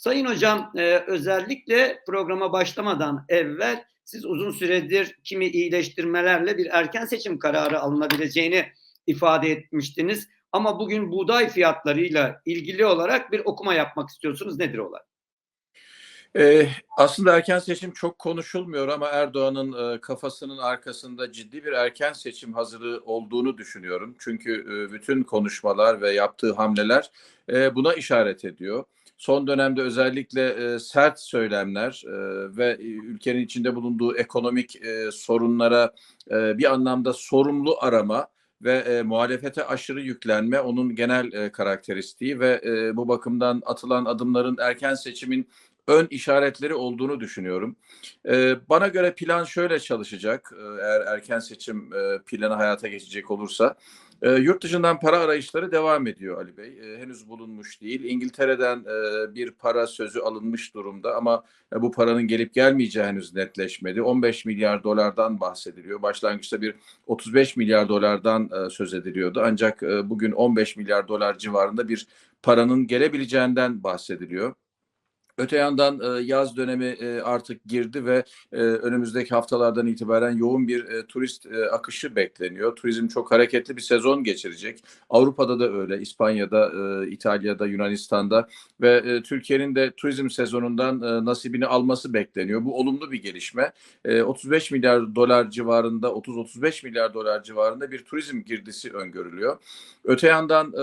Sayın Hocam e, özellikle programa başlamadan evvel siz uzun süredir kimi iyileştirmelerle bir erken seçim kararı alınabileceğini ifade etmiştiniz. Ama bugün buğday fiyatlarıyla ilgili olarak bir okuma yapmak istiyorsunuz. Nedir olay? Ee, aslında erken seçim çok konuşulmuyor ama Erdoğan'ın e, kafasının arkasında ciddi bir erken seçim hazırlığı olduğunu düşünüyorum. Çünkü e, bütün konuşmalar ve yaptığı hamleler e, buna işaret ediyor. Son dönemde özellikle e, sert söylemler e, ve ülkenin içinde bulunduğu ekonomik e, sorunlara e, bir anlamda sorumlu arama ve e, muhalefete aşırı yüklenme onun genel e, karakteristiği ve e, bu bakımdan atılan adımların erken seçimin ön işaretleri olduğunu düşünüyorum. Ee, bana göre plan şöyle çalışacak e, eğer erken seçim e, planı hayata geçecek olursa. E, yurt dışından para arayışları devam ediyor Ali Bey. E, henüz bulunmuş değil. İngiltere'den e, bir para sözü alınmış durumda ama e, bu paranın gelip gelmeyeceği henüz netleşmedi. 15 milyar dolardan bahsediliyor. Başlangıçta bir 35 milyar dolardan e, söz ediliyordu. Ancak e, bugün 15 milyar dolar civarında bir paranın gelebileceğinden bahsediliyor. Öte yandan e, yaz dönemi e, artık girdi ve e, önümüzdeki haftalardan itibaren yoğun bir turist akışı bekleniyor. Turizm çok hareketli bir sezon geçirecek. Avrupa'da da öyle, İspanya'da, İtalya'da, Yunanistan'da ve Türkiye'nin de turizm sezonundan nasibini alması bekleniyor. Bu olumlu bir gelişme. 35 milyar dolar civarında, 30-35 milyar dolar civarında bir turizm girdisi öngörülüyor. Öte yandan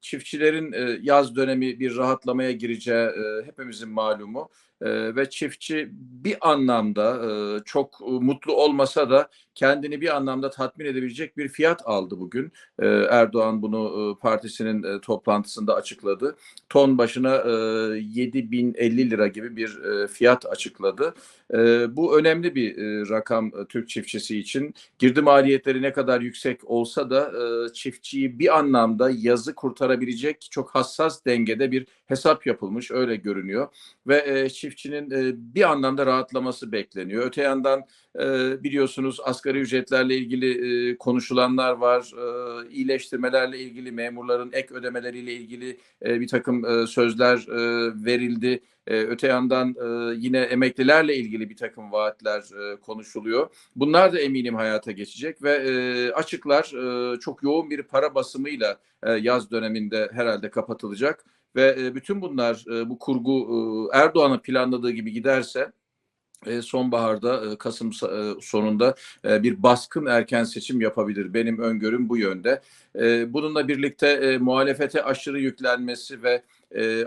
çiftçilerin yaz dönemi bir rahatlamaya gireceği hepimiz hepimizin malumu e, ve çiftçi bir anlamda e, çok mutlu olmasa da kendini bir anlamda tatmin edebilecek bir fiyat aldı bugün. E, Erdoğan bunu e, partisinin e, toplantısında açıkladı. Ton başına e, 7050 lira gibi bir e, fiyat açıkladı. E, bu önemli bir e, rakam e, Türk çiftçisi için. Girdi maliyetleri ne kadar yüksek olsa da e, çiftçiyi bir anlamda yazı kurtarabilecek çok hassas dengede bir hesap yapılmış öyle görünüyor ve e, çiftçinin e, bir anlamda rahatlaması bekleniyor. Öte yandan e, biliyorsunuz asgari ücretlerle ilgili e, konuşulanlar var, e, iyileştirmelerle ilgili memurların ek ödemeleriyle ilgili e, bir takım e, sözler e, verildi. E, öte yandan e, yine emeklilerle ilgili bir takım vaatler e, konuşuluyor. Bunlar da eminim hayata geçecek ve e, açıklar e, çok yoğun bir para basımıyla e, yaz döneminde herhalde kapatılacak ve e, bütün bunlar e, bu kurgu e, Erdoğan'ın planladığı gibi giderse sonbaharda Kasım sonunda bir baskın erken seçim yapabilir. Benim öngörüm bu yönde. Bununla birlikte muhalefete aşırı yüklenmesi ve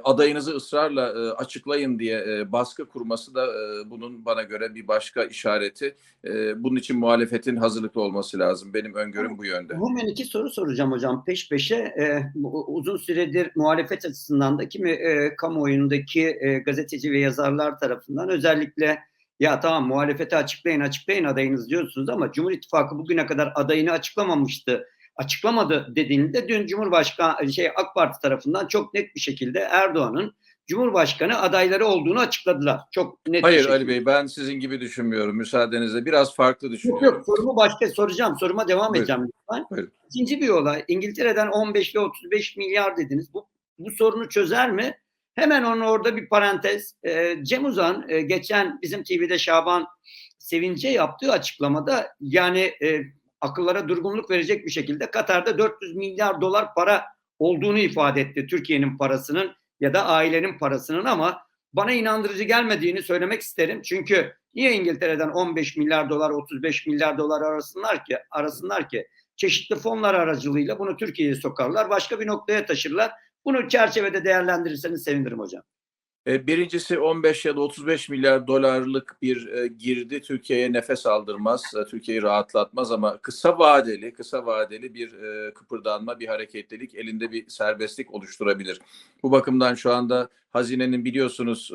adayınızı ısrarla açıklayın diye baskı kurması da bunun bana göre bir başka işareti. Bunun için muhalefetin hazırlıklı olması lazım. Benim öngörüm bu yönde. Hemen iki soru soracağım hocam peş peşe. Uzun süredir muhalefet açısından da kimi kamuoyundaki gazeteci ve yazarlar tarafından özellikle ya tamam muhalefeti açıklayın açıklayın adayınız diyorsunuz ama Cumhur İttifakı bugüne kadar adayını açıklamamıştı. Açıklamadı dediğinde dün Cumhurbaşkanı şey AK Parti tarafından çok net bir şekilde Erdoğan'ın Cumhurbaşkanı adayları olduğunu açıkladılar. Çok net Hayır Ali Bey ben sizin gibi düşünmüyorum. Müsaadenizle biraz farklı düşünüyorum. Yok yok sorumu başka soracağım. Soruma devam Buyurun. edeceğim lütfen. Buyurun. İkinci bir olay. İngiltere'den 15 ile 35 milyar dediniz. Bu, bu sorunu çözer mi? Hemen onu orada bir parantez. E, Cem Uzan e, geçen bizim TV'de Şaban Sevince yaptığı açıklamada yani e, akıllara durgunluk verecek bir şekilde Katar'da 400 milyar dolar para olduğunu ifade etti. Türkiye'nin parasının ya da ailenin parasının ama bana inandırıcı gelmediğini söylemek isterim. Çünkü niye İngiltere'den 15 milyar dolar 35 milyar dolar arasınlar ki arasınlar ki çeşitli fonlar aracılığıyla bunu Türkiye'ye sokarlar. Başka bir noktaya taşırlar. Bunu çerçevede değerlendirirseniz sevinirim hocam. E, birincisi 15 ya da 35 milyar dolarlık bir e, girdi Türkiye'ye nefes aldırmaz, e, Türkiye'yi rahatlatmaz ama kısa vadeli, kısa vadeli bir kıpırdanma, bir hareketlilik, elinde bir serbestlik oluşturabilir. Bu bakımdan şu anda hazinenin biliyorsunuz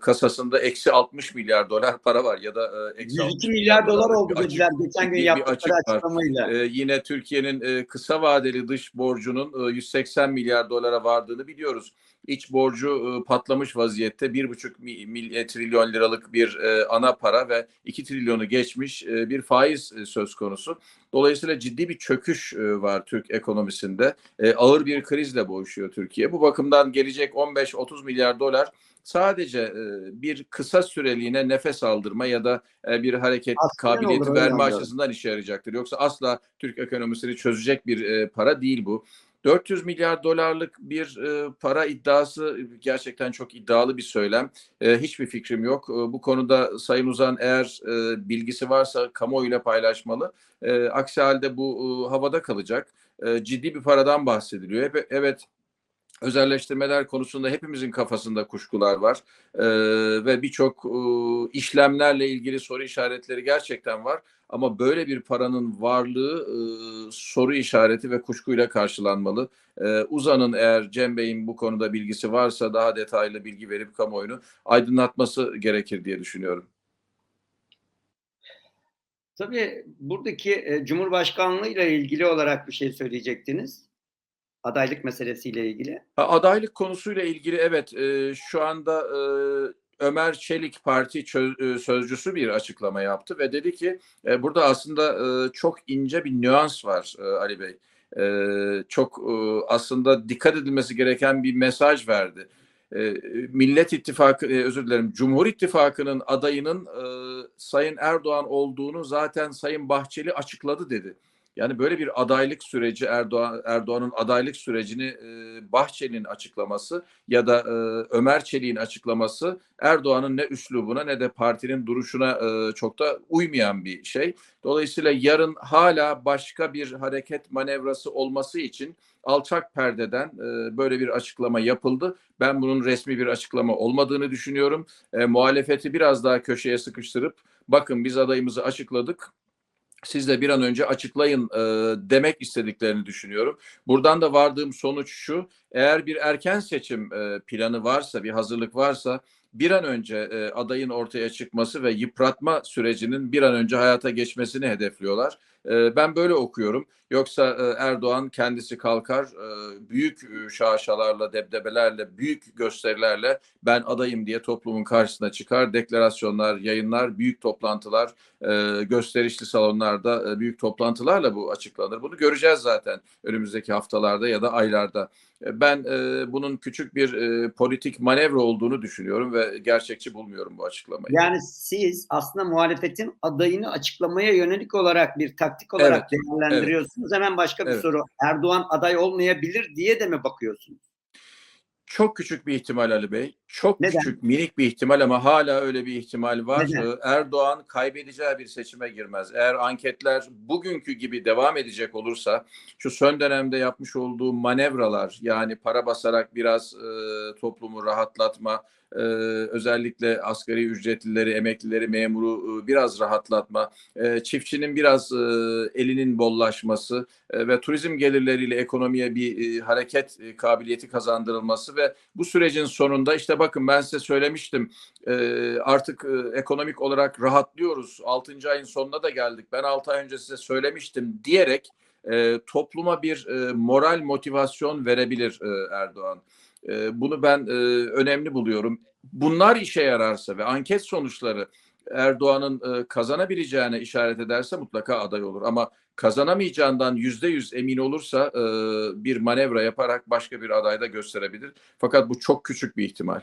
kasasında eksi 60 milyar dolar para var ya da eksi 102 milyar dolar oldu dediler geçen gün yaptıkları açıklamayla. Yine Türkiye'nin kısa vadeli dış borcunun 180 milyar dolara vardığını biliyoruz. İç borcu patladı patlamış vaziyette. Bir buçuk mi- mil- trilyon liralık bir e, ana para ve iki trilyonu geçmiş e, bir faiz e, söz konusu. Dolayısıyla ciddi bir çöküş var Türk ekonomisinde. Ağır bir krizle boğuşuyor Türkiye. Bu bakımdan gelecek 15-30 milyar dolar sadece bir kısa süreliğine nefes aldırma ya da bir hareket Aslında kabiliyeti olur, verme açısından işe yarayacaktır. Yoksa asla Türk ekonomisini çözecek bir para değil bu. 400 milyar dolarlık bir e, para iddiası gerçekten çok iddialı bir söylem. E, hiçbir fikrim yok. E, bu konuda Sayın Uzan eğer e, bilgisi varsa kamuoyuyla paylaşmalı. E, aksi halde bu e, havada kalacak. E, ciddi bir paradan bahsediliyor. Hep, evet özelleştirmeler konusunda hepimizin kafasında kuşkular var Ee, ve birçok e, işlemlerle ilgili soru işaretleri gerçekten var ama böyle bir paranın varlığı e, soru işareti ve kuşkuyla karşılanmalı. Ee, Uzan'ın eğer Cem Bey'in bu konuda bilgisi varsa daha detaylı bilgi verip kamuoyunu aydınlatması gerekir diye düşünüyorum. Tabii buradaki e, Cumhurbaşkanlığı ile ilgili olarak bir şey söyleyecektiniz. Adaylık meselesiyle ilgili. Adaylık konusuyla ilgili evet e, şu anda e, Ömer Çelik parti e, sözcüsü bir açıklama yaptı ve dedi ki e, burada aslında e, çok ince bir nüans var e, Ali Bey. E, çok e, aslında dikkat edilmesi gereken bir mesaj verdi. E, Millet İttifakı e, özür dilerim Cumhur İttifakı'nın adayının e, Sayın Erdoğan olduğunu zaten Sayın Bahçeli açıkladı dedi. Yani böyle bir adaylık süreci Erdoğan Erdoğan'ın adaylık sürecini e, Bahçeli'nin açıklaması ya da e, Ömer Çelik'in açıklaması Erdoğan'ın ne üslubuna ne de partinin duruşuna e, çok da uymayan bir şey. Dolayısıyla yarın hala başka bir hareket manevrası olması için alçak perdeden e, böyle bir açıklama yapıldı. Ben bunun resmi bir açıklama olmadığını düşünüyorum. E, muhalefeti biraz daha köşeye sıkıştırıp bakın biz adayımızı açıkladık siz de bir an önce açıklayın e, demek istediklerini düşünüyorum. Buradan da vardığım sonuç şu. Eğer bir erken seçim e, planı varsa, bir hazırlık varsa bir an önce e, adayın ortaya çıkması ve yıpratma sürecinin bir an önce hayata geçmesini hedefliyorlar. E, ben böyle okuyorum. Yoksa e, Erdoğan kendisi kalkar e, büyük e, şaşalarla, debdebelerle, büyük gösterilerle ben adayım diye toplumun karşısına çıkar. Deklarasyonlar, yayınlar, büyük toplantılar, gösterişli salonlarda büyük toplantılarla bu açıklanır. Bunu göreceğiz zaten önümüzdeki haftalarda ya da aylarda. Ben e, bunun küçük bir e, politik manevra olduğunu düşünüyorum ve gerçekçi bulmuyorum bu açıklamayı. Yani siz aslında muhalefetin adayını açıklamaya yönelik olarak bir taktik olarak Evet, değerlendiriyorsunuz. Hemen başka bir Evet. soru. Erdoğan aday olmayabilir diye de mi bakıyorsunuz? Çok küçük bir ihtimal Ali Bey. Çok Neden? küçük, minik bir ihtimal ama hala öyle bir ihtimal var. Neden? Ee, Erdoğan kaybedeceği bir seçime girmez. Eğer anketler bugünkü gibi devam edecek olursa şu son dönemde yapmış olduğu manevralar yani para basarak biraz e, toplumu rahatlatma, e, özellikle asgari ücretlileri, emeklileri, memuru e, biraz rahatlatma, e, çiftçinin biraz e, elinin bollaşması e, ve turizm gelirleriyle ekonomiye bir e, hareket e, kabiliyeti kazandırılması ve bu sürecin sonunda işte bakın ben size söylemiştim e, artık e, ekonomik olarak rahatlıyoruz. 6. ayın sonuna da geldik. Ben 6 ay önce size söylemiştim diyerek e, topluma bir e, moral motivasyon verebilir e, Erdoğan. Bunu ben önemli buluyorum. Bunlar işe yararsa ve anket sonuçları Erdoğan'ın e, kazanabileceğine işaret ederse mutlaka aday olur. Ama kazanamayacağından yüzde yüz emin olursa bir manevra yaparak başka bir adayda gösterebilir. Fakat bu çok küçük bir ihtimal.